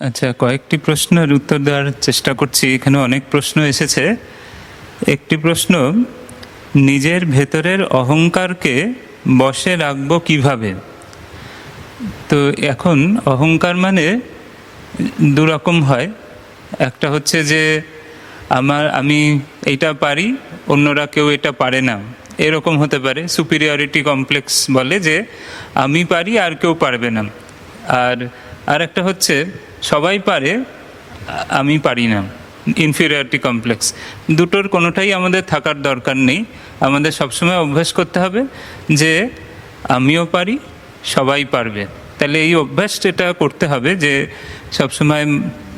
আচ্ছা কয়েকটি প্রশ্নের উত্তর দেওয়ার চেষ্টা করছি। এখানে অনেক প্রশ্ন এসেছে। একটি প্রশ্ন, নিজের ভেতরের অহংকারকে বশে রাখব কীভাবে? তো এখন অহংকার মানে দুরকম হয়। একটা হচ্ছে যে, আমার, আমি এটা পারি, অন্যরা কেউ এটা পারে না। এরকম হতে পারে। সুপিরিয়রিটি কমপ্লেক্স বলে যে, আমি পারি আর কেউ পারবে না। আর আর একটা হচ্ছে সবাই পারে, আমি পারি না। ইনফিরিয়রিটি কমপ্লেক্স দুটোর কোনোটাই আমাদের থাকার দরকার নেই। আমাদের সবসময় অভ্যাস করতে হবে যে, আমিও পারি, সবাই পারবে। তাহলে এই অভ্যাস এটা করতে হবে যে, সবসময়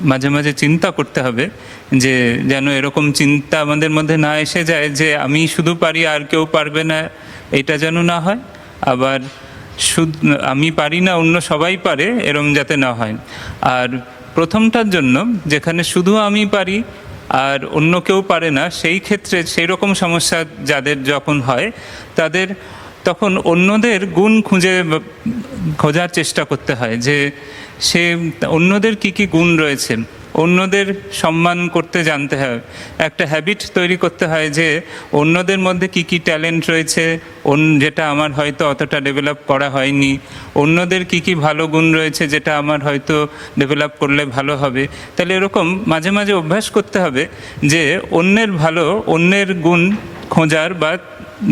মাঝে মাঝে চিন্তা করতে হবে যে, যেন এরকম চিন্তা আমাদের মধ্যে না এসে যায় যে, আমি শুধু পারি আর কেউ পারবে না, এটা যেন না হয়। আবার শুধু আমি পারি না, অন্য সবাই পারে, এরম যাতে না হয়। আর প্রথমটার জন্য, যেখানে শুধু আমি পারি, আর অন্য কেউ পারে না, সেই ক্ষেত্রে সেই রকম সমস্যা যাদের যখন হয়, তাদের তখন অন্যদের গুণ খুঁজে খোঁজার চেষ্টা করতে হয় যে সে, অন্যদের কি কি গুণ রয়েছে। অন্যদের সম্মান করতে জানতে হয়। একটা হ্যাবিট তৈরি করতে হয় যে, অন্যদের মধ্যে কি কি ট্যালেন্ট রয়েছে যেটা আমার হয়তো অতটা ডেভেলপ করা হয়নি, অন্যদের কি কি ভালো গুণ রয়েছে, যেটা আমার হয়তো ডেভেলপ করলে ভালো হবে। তাহলে এরকম মাঝে মাঝে অভ্যাস করতে হবে যে, অন্যের ভালো, অন্যের গুণ খোঁজার বা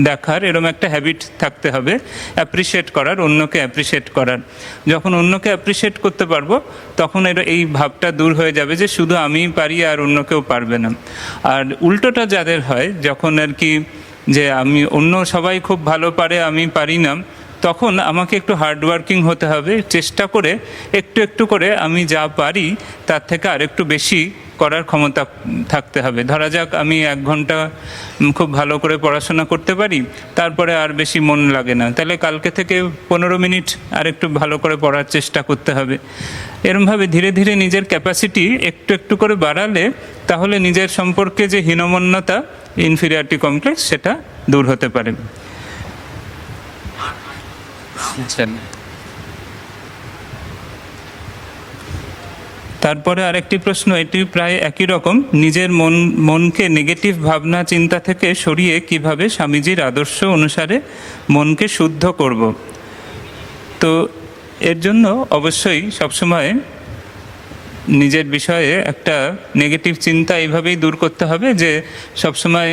দেখার এরকম একটা হ্যাবিট থাকতে হবে অ্যাপ্রিসিয়েট করার, অন্যকে অ্যাপ্রিসিয়েট করার। যখন অন্যকে অ্যাপ্রিসিয়েট করতে পারব, তখন এর এই ভাবটা দূর হয়ে যাবে যে শুধু আমিই পারি আর অন্য কেউ পারবে না। আর উল্টোটা যাদের হয়, যখন আর কি যে আমি, অন্য সবাই খুব ভালো পারে, আমি পারি না, তখন আমাকে একটু হার্ডওয়ার্কিং হতে হবে, চেষ্টা করে, একটু একটু করে আমি যা পারি, তার থেকে আরেকটু বেশি করার ক্ষমতা থাকতে হবে। ধরা যাক আমি এক ঘণ্টা খুব ভালো করে পড়াশোনা করতে পারি, তারপরে আর বেশি মন লাগে না। তাহলে কালকে থেকে পনেরো মিনিট আর একটু ভালো করে পড়ার চেষ্টা করতে হবে। এরমভাবে ধীরে ধীরে নিজের ক্যাপাসিটি একটু একটু করে বাড়ালে তাহলে নিজের সম্পর্কে যে হীনমন্যতা ইনফিরিয়রিটি কমপ্লেক্স সেটা দূর হতে পারে। আচ্ছা। তারপরে আরেকটি প্রশ্ন, এটি প্রায় একই রকম। নিজের মন, মনকে নেগেটিভ ভাবনা, চিন্তা থেকে সরিয়ে কীভাবে স্বামীজির আদর্শ অনুসারে মনকে শুদ্ধ করব? তো এর জন্য অবশ্যই সবসময় নিজের বিষয়ে একটা নেগেটিভ চিন্তা এইভাবেই দূর করতে হবে যে সবসময়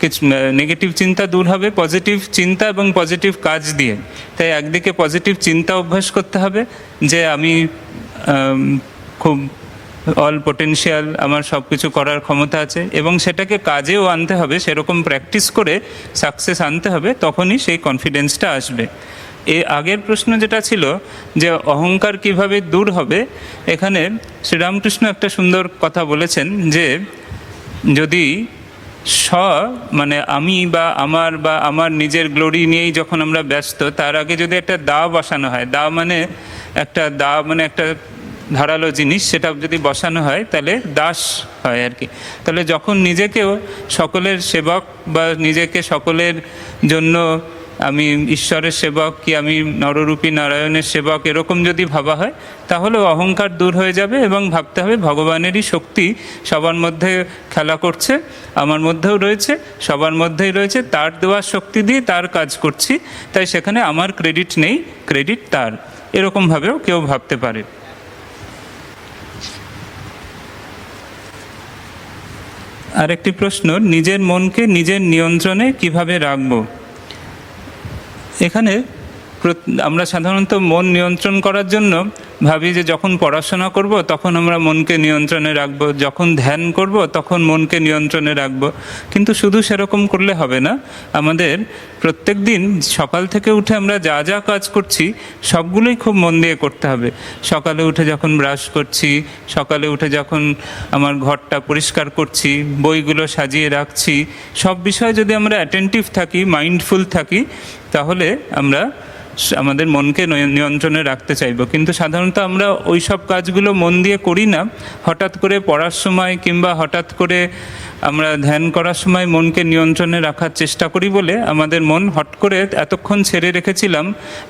কিছু নেগেটিভ চিন্তা দূর হবে পজিটিভ চিন্তা এবং পজিটিভ কাজ দিয়ে। তাই একদিকে পজিটিভ চিন্তা অভ্যাস করতে হবে যে আমি খুব অল পোটেনশিয়াল আমার সব কিছু করার ক্ষমতা আছে এবং সেটাকে কাজেও আনতে হবে, সেরকম প্র্যাকটিস করে সাকসেস আনতে হবে, তখনই সেই কনফিডেন্সটা আসবে। এ আগের প্রশ্ন যেটা ছিল যে অহংকার কীভাবে দূর হবে, এখানে শ্রীরামকৃষ্ণ একটা সুন্দর কথা বলেছেন যে যদি স্ব মানে আমি বা আমার বা আমার নিজের গ্লোরি নিয়েই যখন আমরা ব্যস্ত, তার আগে যদি একটা দা বসানো হয় দা মানে একটা দা মানে একটা ধারালো জিনিস সেটা যদি বসানো হয়, তাহলে দাস হয় আর কি। তাহলে যখন নিজেকেও সকলের সেবক বা নিজেকে সকলের জন্য আমি ঈশ্বরের সেবক কি আমি নররূপী নারায়ণের সেবক এরকম যদি ভাবা হয় তাহলে অহংকার দূর হয়ে যাবে এবং ভাবতে হবে ভগবানেরই শক্তি সবার মধ্যে খেলা করছে, আমার মধ্যেও রয়েছে, সবার মধ্যেই রয়েছে, তার দেওয়ার শক্তি দিয়ে তার কাজ করছি, তাই সেখানে আমার ক্রেডিট নেই ক্রেডিট তার। এরকমভাবেও কেউ ভাবতে পারে। আরেকটি প্রশ্ন নিজের মনকে নিজের নিয়ন্ত্রণে কীভাবে রাখব? এখানে আমরা সাধারণত মন নিয়ন্ত্রণ করার জন্য ভাবি যে যখন পড়াশোনা করব, তখন আমরা মনকে নিয়ন্ত্রণে রাখব। যখন ধ্যান করব, তখন মনকে নিয়ন্ত্রণে রাখব। কিন্তু শুধু সেরকম করলে হবে না। আমাদের প্রত্যেক দিন সকাল থেকে উঠে আমরা যা যা কাজ করছি, সবগুলোই খুব মন দিয়ে করতে হবে। সকালে উঠে যখন ব্রাশ করছি, সকালে উঠে যখন আমার ঘরটা পরিষ্কার করছি, বইগুলো সাজিয়ে রাখছি, সব বিষয়ে যদি আমরা অ্যাটেন্টিভ থাকি মাইন্ডফুল থাকি, তাহলে আমরা আমাদের মনকে নিয়ন্ত্রণে রাখতে চাইব। কিন্তু সাধারণত আমরা ওই সব কাজগুলো মন দিয়ে করি না। হঠাৎ করে পড়ার সময় কিংবা হঠাৎ করে আমরা ধ্যান করার সময় মনকে নিয়ন্ত্রণে রাখার চেষ্টা করি বলে আমাদের মন হট করে এতক্ষণ ছেড়ে রেখেছিলাম,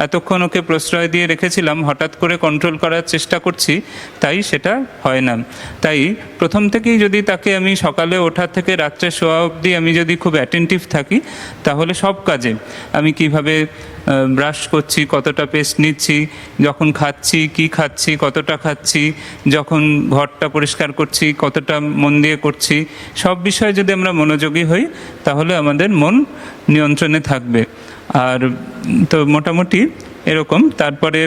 এতক্ষণ ওকে প্রশ্রয় দিয়ে রেখেছিলাম, হঠাৎ করে কন্ট্রোল করার চেষ্টা করছি, তাই সেটা হয় না। তাই প্রথম থেকেই যদি তাকে আমি সকালে ওঠার থেকে রাত্রে শোয়া অবধি আমি যদি খুব অ্যাটেন্টিভ থাকি, তাহলে সব কাজে আমি কীভাবে ব্রাশ করছি কতটা পেস্ট নিচ্ছি যখন খাচ্ছি কি খাচ্ছি কতটা খাচ্ছি যখন ঘরটা পরিষ্কার করছি কতটা মন দিয়ে করছি সব বিষয়ে যদি আমরা মনোযোগী হই তাহলে আমাদের মন নিয়ন্ত্রণে থাকবে। আর তো মোটামুটি এরকম তারপরে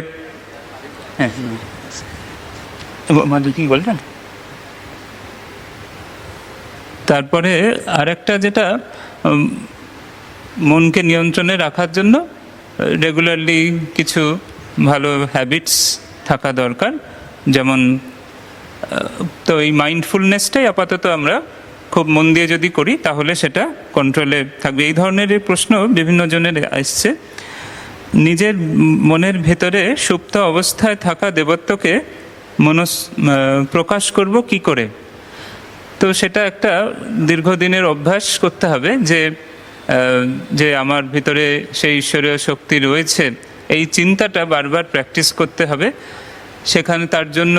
হ্যাঁ। কি বলবেন তারপরে আরেকটা যেটা মনকে নিয়ন্ত্রণে রাখার জন্য রেগুলারলি কিছু ভালো হ্যাবিটস থাকা দরকার। যেমন তো এই মাইন্ডফুলনেসটাই আপাতত আমরা খুব মন দিয়ে যদি করি, তাহলে সেটা কন্ট্রোলে থাকবে। এই ধরনের প্রশ্ন বিভিন্ন জনের আসছে। নিজের মনের ভেতরে সুপ্ত অবস্থায় থাকা দেবত্বকে মনস প্রকাশ করব কি করে? তো সেটা একটা দীর্ঘদিনের অভ্যাস করতে হবে যে যে আমার ভিতরে সেই ঈশ্বরীয় শক্তি রয়েছে, এই চিন্তাটা বারবার প্র্যাকটিস করতে হবে। সেখানে তার জন্য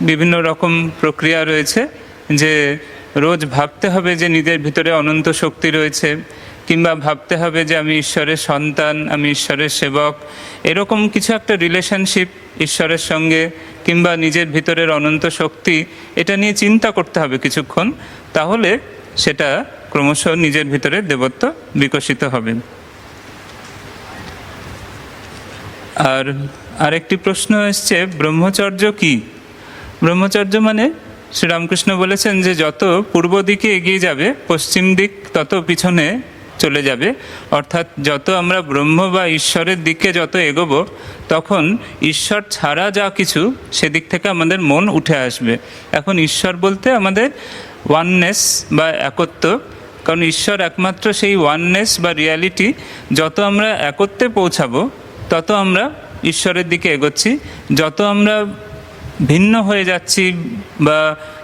বিভিন্ন রকম প্রক্রিয়া রয়েছে যে রোজ ভাবতে হবে যে নিজের ভিতরে অনন্ত শক্তি রয়েছে, কিংবা ভাবতে হবে যে আমি ঈশ্বরের সন্তান, আমি ঈশ্বরের সেবক। এরকম কিছু একটা রিলেশনশিপ ঈশ্বরের সঙ্গে কিংবা নিজের ভিতরের অনন্ত শক্তি, এটা নিয়ে চিন্তা করতে হবে কিছুক্ষণ। তাহলে সেটা ক্রমশ নিজের ভিতরে দেবত্ব বিকশিত হবে। আর আরেকটি প্রশ্ন এসছে, ব্রহ্মচর্য কি? ব্রহ্মচর্য মানে শ্রীরামকৃষ্ণ বলেছেন যে যত পূর্ব দিকে এগিয়ে যাবে, পশ্চিম দিক তত পিছনে চলে যাবে। অর্থাৎ যত আমরা ব্রহ্ম বা ঈশ্বরের দিকে যত এগোব, তখন ঈশ্বর ছাড়া যা কিছু সেদিক থেকে আমাদের মন উঠে আসবে। এখন ঈশ্বর বলতে আমাদের ওয়াননেস বা একত্ব কারণ ঈশ্বর একমাত্র সেই ওয়াননেস বা রিয়ালিটি যত আমরা একত্রে পৌঁছাবো, তত আমরা ঈশ্বরের দিকে এগোচ্ছি। যত আমরা ভিন্ন হয়ে যাচ্ছি বা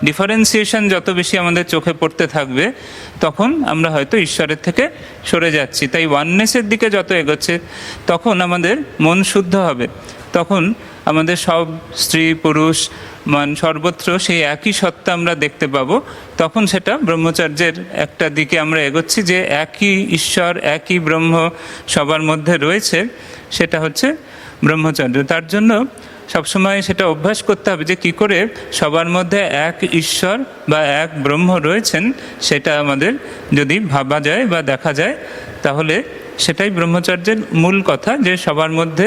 ডিফারেন্সিয়েশন যত বেশি আমাদের চোখে পড়তে থাকবে, তখন আমরা হয়তো ঈশ্বরের থেকে সরে যাচ্ছি। তাই ওয়াননেসের দিকে যত এগোচ্ছে, তখন আমাদের মন শুদ্ধ হবে। তখন আমাদের সব স্ত্রী, পুরুষ মান সর্বত্র সেই একই সত্তা আমরা দেখতে পাবো, তখন সেটা ব্রহ্মচর্যের একটা দিকে আমরা এগোচ্ছি যে একই ঈশ্বর, একই ব্রহ্ম সবার মধ্যে রয়েছে, সেটা হচ্ছে ব্রহ্মচর্য। তার জন্য সবসময় সেটা অভ্যাস করতে হবে যে কি করে সবার মধ্যে এক ঈশ্বর বা এক ব্রহ্ম রয়েছেন, সেটা আমাদের যদি ভাবা যায় বা দেখা যায়, তাহলে সেটাই ব্রহ্মচর্যের মূল কথা যে সবার মধ্যে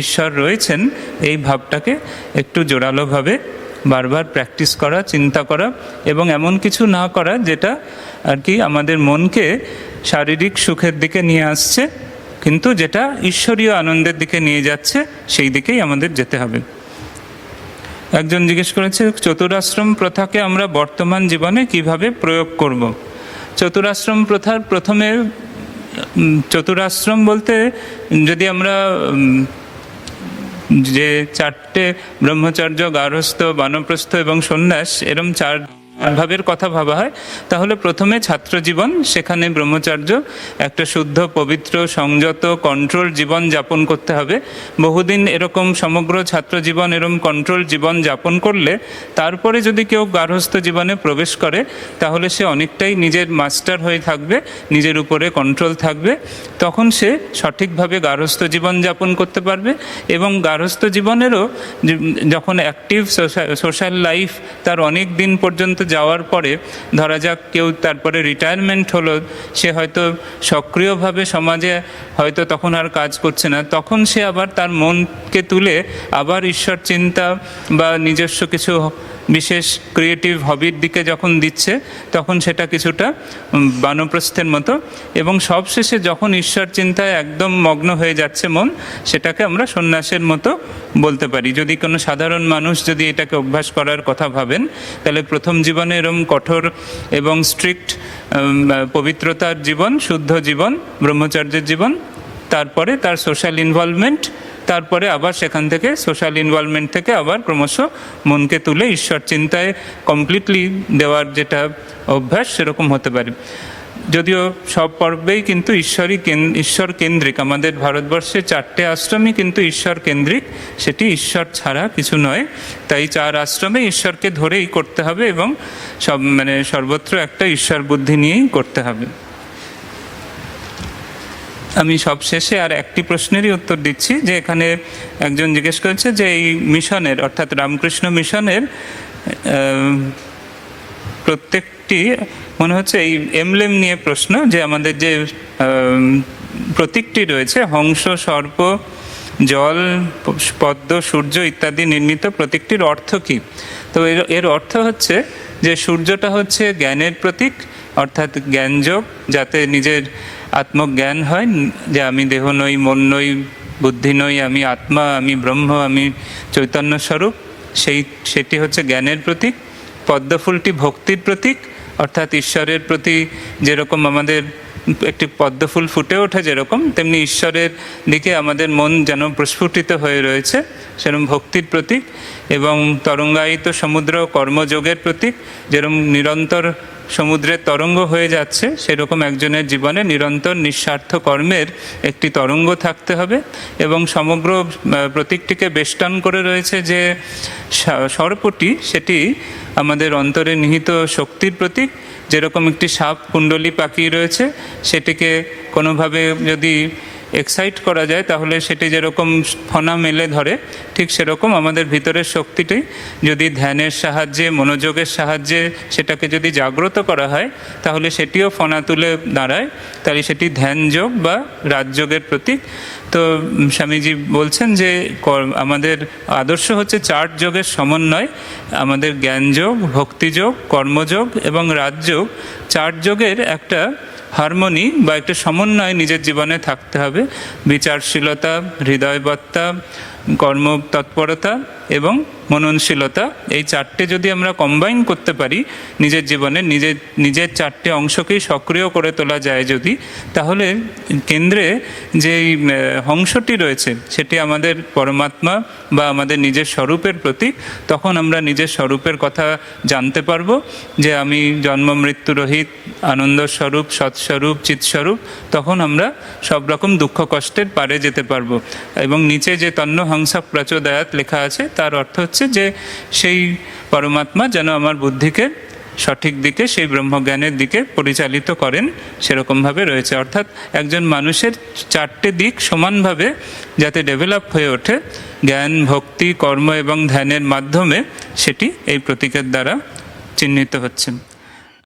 ঈশ্বর রয়েছেন, এই ভাবটাকে একটু জোরালোভাবে বারবার প্র্যাকটিস করা, চিন্তা করা এবং এমন কিছু না করা যেটা আর কি আমাদের মনকে শারীরিক সুখের দিকে নিয়ে আসছে, কিন্তু যেটা ঈশ্বরীয় আনন্দের দিকে নিয়ে যাচ্ছে, সেই দিকেই আমাদের যেতে হবে। একজন জিজ্ঞেস করেছে, চতুরাশ্রম প্রথাকে আমরা বর্তমান জীবনে কীভাবে প্রয়োগ করব? চতুরাশ্রম প্রথার প্রথমে চতুরাশ্রম বলতে যদি আমরা যে চারটে ব্রহ্মচর্য গার্হস্থ বানপ্রস্থ এবং সন্ন্যাস এরম চার ভাবের কথা ভাবা হয়, তাহলে প্রথমে ছাত্র জীবন সেখানে ব্রহ্মচার্য, একটা শুদ্ধ, পবিত্র, সংযত কন্ট্রোল জীবন যাপন করতে হবে। বহুদিন এরকম সমগ্র ছাত্র জীবন এরকম কন্ট্রোল জীবন যাপন করলে, তারপরে যদি কেউ গার্হস্থ জীবনে প্রবেশ করে, তাহলে সে অনেকটাই নিজের মাস্টার হয়ে থাকবে, নিজের উপরে কন্ট্রোল থাকবে। তখন সে সঠিকভাবে গার্হস্থ জীবন যাপন করতে পারবে এবং গার্হস্থ জীবনেরও, যখন অ্যাক্টিভ সোশ্যাল লাইফ তার অনেক দিন পর্যন্ত যাওয়ার পরে, ধরা যাক কেউ তারপরে রিটায়ারমেন্ট হলো, সে হয়তো সক্রিয়ভাবে সমাজে হয়তো তখন আর কাজ করছে না, তখন সে আবার তার মনকে তুলে আবার ঈশ্বর চিন্তা বা নিজস্ব কিছু বিশেষ ক্রিয়েটিভ হবির দিকে যখন দিচ্ছে, তখন সেটা কিছুটা বানপ্রস্থের মতো এবং সবশেষে যখন ঈশ্বর চিন্তায় একদম মগ্ন হয়ে যাচ্ছে মন, সেটাকে আমরা সন্ন্যাসের মতো বলতে পারি। যদি কোনো সাধারণ মানুষ যদি এটাকে অভ্যাস করার কথা ভাবেন, তাহলে প্রথম জীবনে এরম কঠোর এবং স্ট্রিক্ট পবিত্রতার জীবন, শুদ্ধ জীবন, ব্রহ্মচর্যের জীবন, তারপরে তার সোশ্যাল ইনভলভমেন্ট তারপরে আবার সেখান থেকে সোশ্যাল ইনভলভমেন্ট থেকে আবার ক্রমশ মনকে তুলে ঈশ্বর চিন্তায় কমপ্লিটলি দেওয়ার যেটা অভ্যাস সেরকম হতে পারে। যদিও সব পর্বেই কিন্তু ঈশ্বরই ঈশ্বর কেন্দ্রিক। আমাদের ভারতবর্ষে চারটে আশ্রমই কিন্তু ঈশ্বর কেন্দ্রিক। সেটি ঈশ্বর ছাড়া কিছু নয়। তাই চার আশ্রমে ঈশ্বরকে ধরেই করতে হবে এবং সব মানে সর্বত্র একটা ঈশ্বর বুদ্ধি নিয়েই করতে হবে। আমি সবশেষে আর একটি প্রশ্নেরই উত্তর দিচ্ছি, যে এখানে একজন জিজ্ঞেস করেছে যে এই মিশনের, অর্থাৎ রামকৃষ্ণ মিশনের প্রত্যেকটি, মনে হচ্ছে এই এমলেম নিয়ে প্রশ্ন, যে আমাদের যে প্রতীকটি রয়েছে, হংস, সর্প, জল, পদ্ম, সূর্য ইত্যাদি নির্মিত প্রতীকটির অর্থ কী? তো এর এর অর্থ হচ্ছে যে সূর্যটা হচ্ছে জ্ঞানের প্রতীক অর্থাৎ জ্ঞানযোগ, যাতে নিজের আত্মজ্ঞান হয়, যে আমি দেহ নই, মন নই, বুদ্ধি নই, আমি আত্মা, আমি ব্রহ্ম, আমি চৈতন্য স্বরূপ, সেই, সেটি হচ্ছে জ্ঞানের প্রতীক। পদ্মফুলটি ভক্তির প্রতীক, অর্থাৎ ঈশ্বরের প্রতি যেরকম আমাদের একটি পদ্মফুল ফুটে ওঠে যেরকম, তেমনি ঈশ্বরের দিকে আমাদের মন যেন প্রস্ফুটিত হয়ে রয়েছে, সেরকম ভক্তির প্রতীক এবং তরঙ্গায়িত সমুদ্র কর্মযোগের প্রতীক, যেরকম নিরন্তর সমুদ্রের তরঙ্গ হয়ে যাচ্ছে, সেরকম একজনের জীবনে নিরন্তর নিঃস্বার্থ কর্মের একটি তরঙ্গ থাকতে হবে এবং সমগ্র প্রতীকটিকে বেষ্টন করে রয়েছে যে সর্পটি, সেটি আমাদের অন্তরে নিহিত শক্তির প্রতীক। যেরকম একটি সাপ কুণ্ডলী পাখি রয়েছে, সেটিকে কোনোভাবে যদি এক্সাইট করা যায়, তাহলে সেটি যেরকম ফনা মেলে ধরে, ঠিক সেরকম আমাদের ভিতরের শক্তিটি যদি ধ্যানের সাহায্যে, মনোযোগের সাহায্যে সেটাকে যদি জাগ্রত করা হয়, তাহলে সেটিও ফনা তুলে দাঁড়ায়। তাহলে সেটি ধ্যানযোগ বা রাজযোগের প্রতীক। তো স্বামীজি বলছেন যে আমাদের আদর্শ হচ্ছে চার যোগের সমন্বয়, আমাদের জ্ঞানযোগ ভক্তিযোগ কর্মযোগ এবং রাজযোগ চার যোগের একটা হারমোনি বা একটা সমন্বয় নিজের জীবনে থাকতে হবে। বিচারশীলতা হৃদয়বত্তা কর্ম তৎপরতা এবং মননশীলতা, এই চারটে যদি আমরা কম্বাইন করতে পারি, নিজের জীবনে নিজের নিজের চারটে অংশকেই সক্রিয় করে তোলা যায় যদি, তাহলে কেন্দ্রে যে অংশটি রয়েছে, সেটি আমাদের পরমাত্মা বা আমাদের নিজের স্বরূপের প্রতীক, তখন আমরা নিজের স্বরূপের কথা জানতে পারব যে আমি জন্ম, মৃত্যু, রহিত, আনন্দ স্বরূপ সৎস্বরূপ চিৎস্বরূপ তখন আমরা সব রকম দুঃখ কষ্টের পারে যেতে পারব। এবং নিচে যে তন্ন হংসা প্রচোদয়াত লেখা আছে তার অর্থ হচ্ছে যে সেই পরমাত্মা যেন আমার বুদ্ধিকে সঠিক দিকে, সেই ব্রহ্মজ্ঞানের দিকে পরিচালিত করেন, সেরকমভাবে রয়েছে। অর্থাৎ একজন মানুষের চারটে দিক সমানভাবে যাতে ডেভেলপ হয়ে ওঠে, জ্ঞান, ভক্তি, কর্ম এবং ধ্যানের মাধ্যমে সেটি এই প্রতীকের দ্বারা চিহ্নিত হচ্ছে।